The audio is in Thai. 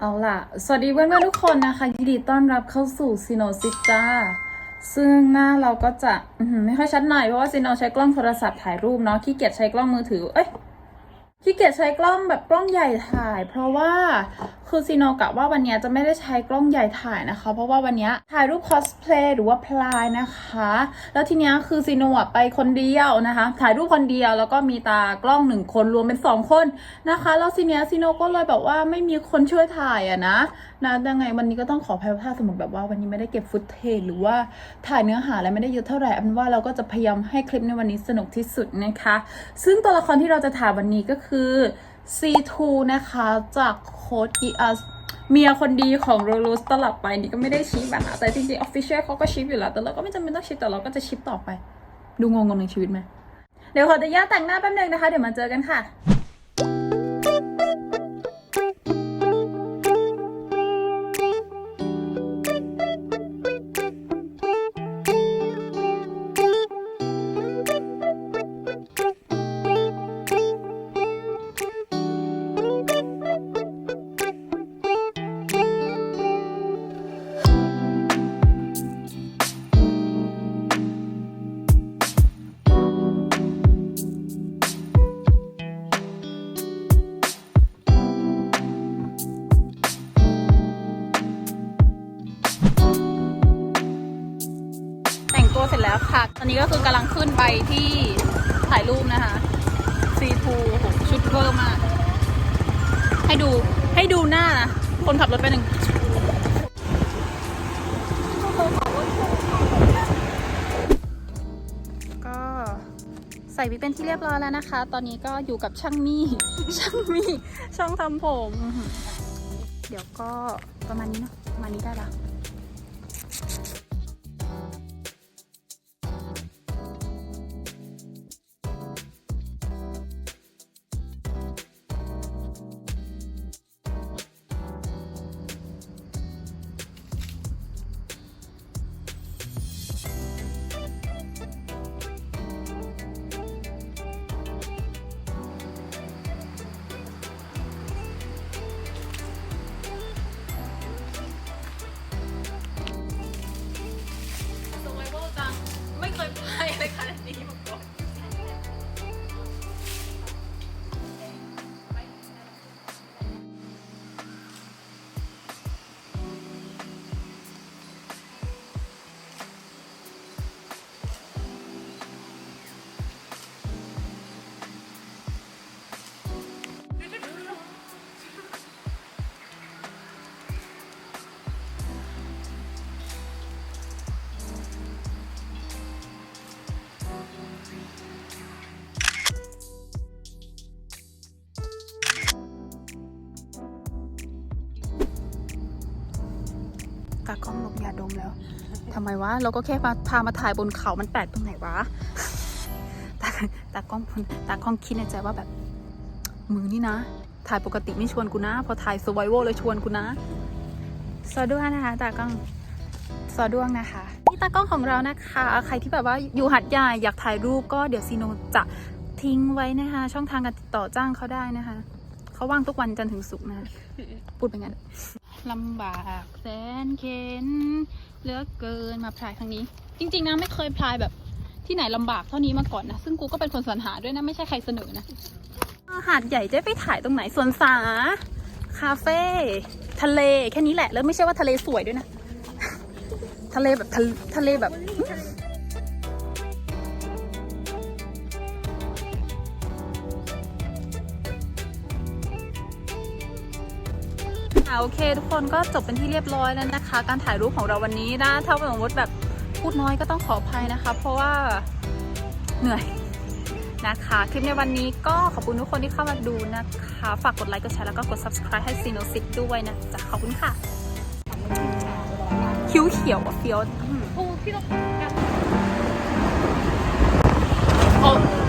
เอาล่ะ สวัสดีเพื่อนๆทุกคนนะคะ ยินดีต้อนรับเข้าสู่ซีโนซิจ้า ซึ่งหน้าเราก็จะไม่ค่อยชัดหน่อย เพราะว่าซีโนใช้กล้องโทรศัพท์ถ่ายรูปเนาะขี้เกียจใช้กล้องมือถือ เอ้ยขี้เกียจใช้กล้องแบบกล้องใหญ่ถ่าย เพราะว่า คือซีโนกะว่าวันนี้จะไม่ได้ใช้กล้องใหญ่ถ่ายนะคะ เพราะว่าวันนี้ถ่ายรูปคอสเพลย์หรือว่าพลายนะคะ แล้วทีนี้คือซีโนะไปคนเดียวนะคะ ถ่ายรูปคนเดียวแล้วก็มีตากล้องหนึ่งคนรวมเป็นสองคนนะคะ แล้วทีเนี้ยซีโนก็เลยแบบว่าไม่มีคนช่วยถ่ายอะนะนะยังไงวันนี้ก็ต้องขออภัยถ้าสมมติแบบว่าวันนี้ไม่ได้เก็บฟุตเทจหรือว่าถ่ายเนื้อหาอะไรไม่ได้เยอะเท่าไหร่อาเป็นว่าเราก็จะพยายามให้คลิปในวันนี้สนุกที่สุดนะคะ ซึ่งตัวละครที่เราจะถ่ายวันนี้ก็คือ C2 นะคะจากโค้ด ES เมียคนดีของโรลูสตลับไปนี่ก็ไม่ได้ชิปอะนะแต่จริงๆ Official เขาก็ชิปอยู่แล้ว แต่เราก็ไม่จำเป็นต้องชิปแต่เราก็จะชิปต่อไป ดูงงงในชีวิตไหมเดี๋ยวขออนุญาตแต่งหน้าแป๊บนึงนะคะ เดี๋ยวมาเจอกันค่ะ เสร็จแล้วค่ะ ตอนนี้ก็คือกำลังขึ้นไปที่ถ่ายรูปนะคะ C2 โอ้โหชุดเวอร์มาก ให้ดูให้ดูหน้านะคนขับรถไปหนึ่งก็ใส่วิกเป็นที่เรียบร้อยแล้วนะคะ ตอนนี้ก็อยู่กับช่างมี่ ช่างมี่ช่างทำผม เดี๋ยวก็ประมาณนี้เนาะประมาณนี้ได้ละากล้องลงยาดมแล้วทำไมวะ เราก็แค่มาพามาถ่ายบนเขา มันแปลกตรงไหนวะ ตาตากล้องตากล้องคิดในใจว่าแบบ มือนี่นะ ถ่ายปกติไม่ชวนกูนะ พอถ่าย s u r v i v a l เลยชวนกูนะสวัสดีนะคะ ตากล้องสวัสดีนะคะ นี่ตากล้องของเรานะคะ ใครที่แบบว่าอยู่หัดใหญ่อยากถ่ายรูปก็เดี๋ยวซีโนจะทิ้งไว้นะคะ ช่องทางการติดต่อจ้างเขาได้นะคะ เขาว่างทุกวันจันทร์ถึงศุกร์นะ พูดเป็นงั้น ลำบากแสนเข็นเหลือเกินมาพลายครั้งนี้ จริง ๆ นะไม่เคยพลายแบบที่ไหนลำบากเท่านี้มาก่อนนะ ซึ่งกูก็เป็นคนสรรหาด้วยนะ ไม่ใช่ใครเสนอนะหาดใหญ่จะไปถ่ายตรงไหนสวนสาคาเฟ่ทะเลแค่นี้แหละแล้วไม่ใช่ว่าทะเลสวยด้วยนะ ทะเลแบบทะทะเลแบบ ค่ะโอเคทุกคนก็จบเป็นที่เรียบร้อยแล้วนะคะ การถ่ายรูปของเราวันนี้นะถ้าสมมติแบบพูดน้อยก็ต้องขออภัยนะคะ เพราะว่าเหนื่อยนะคะ คลิปในวันนี้ก็ขอบคุณทุกคนที่เข้ามาดูนะคะ ฝากกดไลค์กดแชร์แล้วก็กด subscribe ให้ซีโนซิตด้วยนะจ๊ะขอบคุณค่ะ คิ้วเขียวอะเฟี้ยว 어, 피가 약 간. 어.